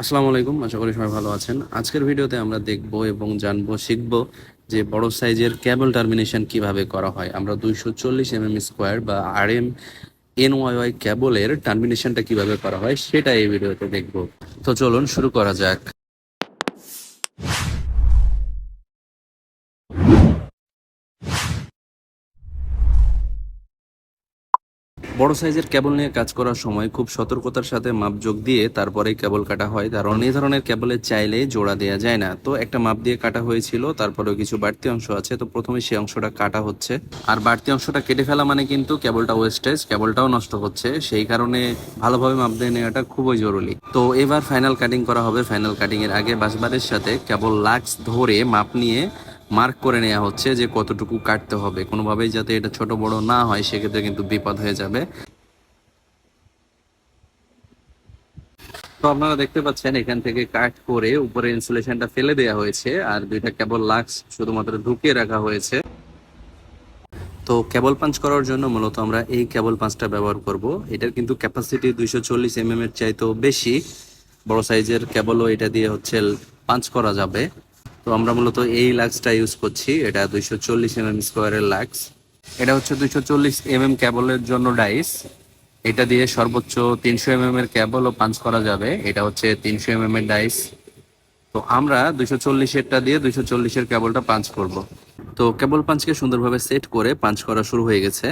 আসসালামু আলাইকুম, আশা করি সবাই ভালো আছেন। আজকের ভিডিওতে আমরা দেখব এবং জানব, শিখব যে বড় সাইজের ক্যাবল টার্মিনেশন কীভাবে করা হয়। আমরা দুইশো চল্লিশ এম এম স্কোয়ার বা আর এম এন ওয়াই ওয়াই কেবলের টার্মিনেশনটা কীভাবে করা হয়, সেটা এই ভিডিওতে দেখব। তো চলুন শুরু করা যাক। বড় সাইজের কেবল নিয়ে কাজ করার সময় খুব সতর্কতার সাথে মাপ যোগ দিয়ে তারপরে কেবল কাটা হয়। কারণ এই ধরনের কেবলের চাইলে জোড়া দেওয়া যায় না। তো একটা মাপ দিয়ে কাটা হয়েছিল, তারপরেও কিছু বাড়তি অংশ আছে। তো প্রথমে সেই অংশটা কাটা হচ্ছে। আর বাড়তি অংশটা কেটে ফেলা মানে কিন্তু কেবলটা ওয়েস্টেজ কেবলটাও নষ্ট হচ্ছে। সেই কারণে ভালোভাবে মাপ দিয়ে নেওয়াটা খুবই জরুরি। তো এবার ফাইনাল কাটিং করা হবে। ফাইনাল কাটিং এর আগে বাসবারের সাথে কেবল লাক্স ধরে মাপ নিয়ে মার্ক করে নেওয়া হচ্ছে যে কতটুকু কাটতে হবে। কোনোভাবেই যাতে এটা ছোট বড় না হয়, সেক্ষেত্রে কিন্তু বিপদ হয়ে যাবে। তো আপনারা দেখতে পাচ্ছেন, এখান থেকে কাট করে উপরে ইনসুলেশনটা ফেলে দেওয়া হয়েছে, আর দুইটা কেবল লাক্স শুধুমাত্র ঢুকিয়ে রাখা হয়েছে। তো কেবল পাঞ্চ করার জন্য মূলত আমরা এই কেবল পাঞ্চটা ব্যবহার করব। এটার কিন্তু ক্যাপাসিটি দুইশো চল্লিশ এম এর চাইতেও বেশি। বড় সাইজের কেবলও এটা দিয়ে হচ্ছে পাঞ্চ করা যাবে। তো আমরা মূলত এই লাক্সটা ইউজ করছি। এটা দুইশো চল্লিশ এম এম স্কোয়ারের লাক্স। এটা হচ্ছে দুইশো চল্লিশ এম এম কেবলের জন্য ডাইস এটা দিয়ে সর্বোচ্চ তিনশো এম এম এর কেবলও পাঞ্চ করা যাবে। এটা হচ্ছে তিনশো এম এম এর ডাইস তো আমরা দুইশো চল্লিশেরটা দিয়ে দুইশো চল্লিশের ক্যাবলটা পাঞ্চ করব। তো কেবল পাঞ্চকে সুন্দরভাবে সেট করে পাঞ্চ করা শুরু হয়ে গেছে।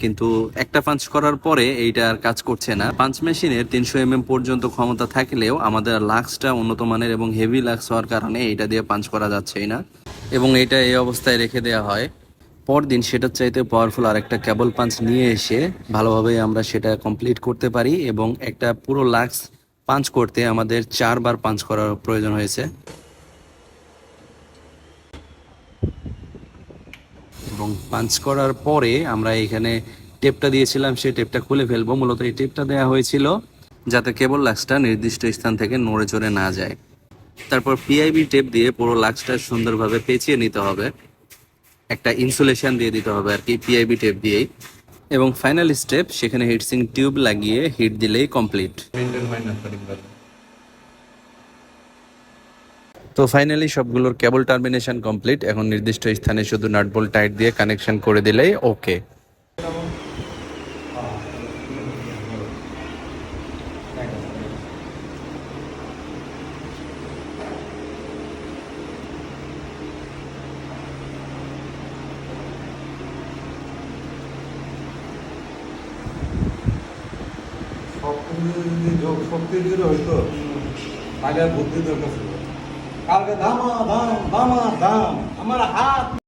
কিন্তু একটা পাঞ্চ করার পরে এইটা আর কাজ করছে না। পাঞ্চ মেশিনের তিনশো এম পর্যন্ত ক্ষমতা থাকলেও আমাদের লাক্সটা উন্নত মানের এবং হেভি লাক্স হওয়ার কারণে এইটা দিয়ে পাঞ্চ করা যাচ্ছেই না। এবং এটা এই অবস্থায় রেখে দেওয়া হয়। পরদিন সেটার চাইতে পাওয়ারফুল আর একটা কেবল পাঞ্চ নিয়ে এসে ভালোভাবে আমরা সেটা কমপ্লিট করতে পারি এবং একটা পুরো লাক্স পাঞ্চ করতে আমাদের চারবার পাঞ্চ করার প্রয়োজন হয়েছে। এবং পাঞ্চ করার পরে আমরা এখানে টেপটা দিয়েছিলাম, সেই টেপটা খুলে ফেলব। মূলত এই টেপটা দেওয়া হয়েছিল যাতে কেবল লাক্সটা নির্দিষ্ট স্থান থেকে নড়ে চড়ে না যায়। তারপর পিআইবি টেপ দিয়ে পুরো লাক্সটা সুন্দরভাবে পেঁচিয়ে নিতে হবে। একটা ইনসুলেশন দিয়ে দিতে হবে আর কি পিআইবি টেপ দিয়েই। এবং ফাইনাল স্টেপ সেখানে হিটসিং টিউব লাগিয়ে হিট দিলেই কমপ্লিট তো ফাইনালি সবগুলোর কেবল টার্মিনেশন কমপ্লিট এখন নির্দিষ্ট স্থানে শুধু নাট বোল্ট টাইট দিয়ে কানেকশন করে দিলেই ওকে শক্তি বুদ্ধি দরকার કારણ કે ધામા ધામ ધામા ધામ. અમારા હાથ